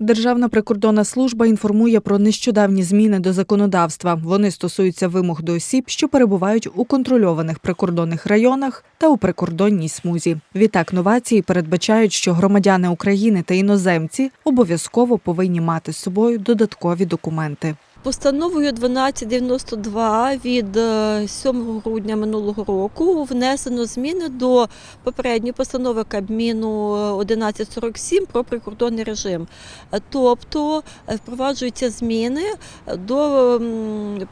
Державна прикордонна служба інформує про нещодавні зміни до законодавства. Вони стосуються вимог до осіб, що перебувають у контрольованих прикордонних районах та у прикордонній смузі. Відтак новації передбачають, що громадяни України та іноземці обов'язково повинні мати з собою додаткові документи. Постановою 1292 від е, 7 грудня минулого року внесено зміни до попередньої постанови Кабміну 1147 про прикордонний режим. Е, Тобто е, впроваджуються зміни до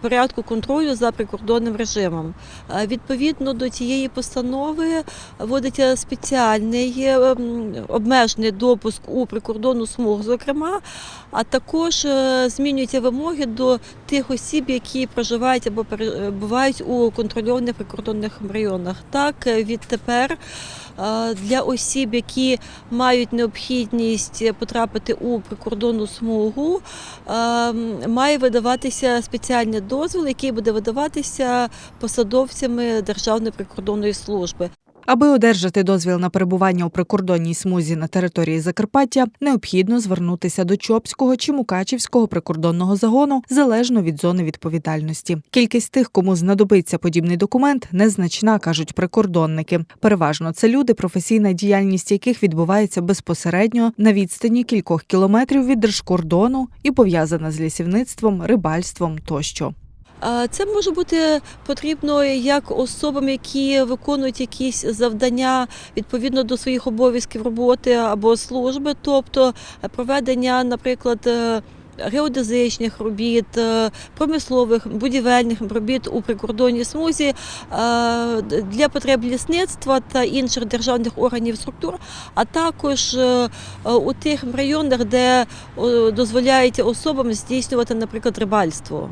порядку контролю за прикордонним режимом. Е, Відповідно до цієї постанови вводиться спеціальний е, обмежений допуск у прикордонну смугу, зокрема, а також е, змінюються вимоги до тих осіб, які проживають або перебувають у контрольованих прикордонних районах. Так, е, відтепер е, для осіб, які мають необхідність потрапити у прикордонну смугу, е, має видаватися спеціальний дозвіл, який буде видаватися посадовцями Державної прикордонної служби. Аби одержати дозвіл на перебування у прикордонній смузі на території Закарпаття, необхідно звернутися до Чопського чи Мукачівського прикордонного загону залежно від зони відповідальності. Кількість тих, кому знадобиться подібний документ, незначна, кажуть прикордонники. Переважно це люди, професійна діяльність яких відбувається безпосередньо на відстані кількох кілометрів від держкордону і пов'язана з лісівництвом, рибальством тощо. Це може бути потрібно як особам, які виконують якісь завдання відповідно до своїх обов'язків роботи або служби, тобто проведення, наприклад, е, геодезичних робіт, е, промислових, будівельних робіт у прикордонній смузі е, для потреб лісництва та інших державних органів структур, а також у тих районах, де о, дозволяється особам здійснювати, наприклад, рибальство.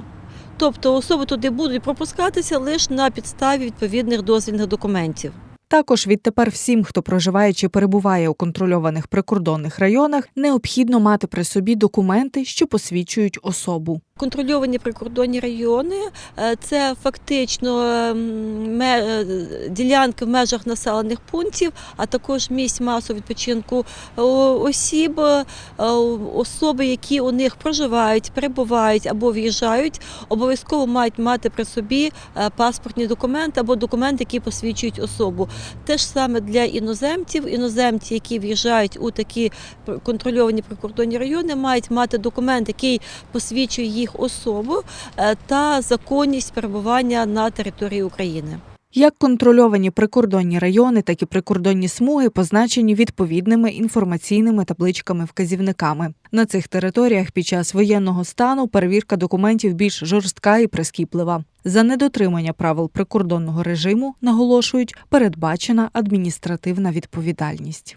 Тобто особи туди будуть пропускатися лише на підставі відповідних дозвільних документів. Також відтепер всім, хто проживає чи перебуває у контрольованих прикордонних районах, необхідно мати при собі документи, що посвідчують особу. Контрольовані прикордонні райони е, це фактично ем, е, ділянки в межах населених пунктів, а також місць масового відпочинку осіб, е, особи, які у них проживають, перебувають або в'їжджають, обов'язково мають мати при собі паспортні документи або документи, які посвідчують особу. Те ж саме для іноземців. Іноземці, які в'їжджають у такі контрольовані прикордонні райони, мають мати документ, який посвідчує їх особу е, та законність перебування на території України. Як контрольовані прикордонні райони, так і прикордонні смуги позначені відповідними інформаційними табличками-вказівниками. На цих територіях під час воєнного стану перевірка документів більш жорстка і прискіплива. За недотримання правил прикордонного режиму наголошують передбачена адміністративна відповідальність.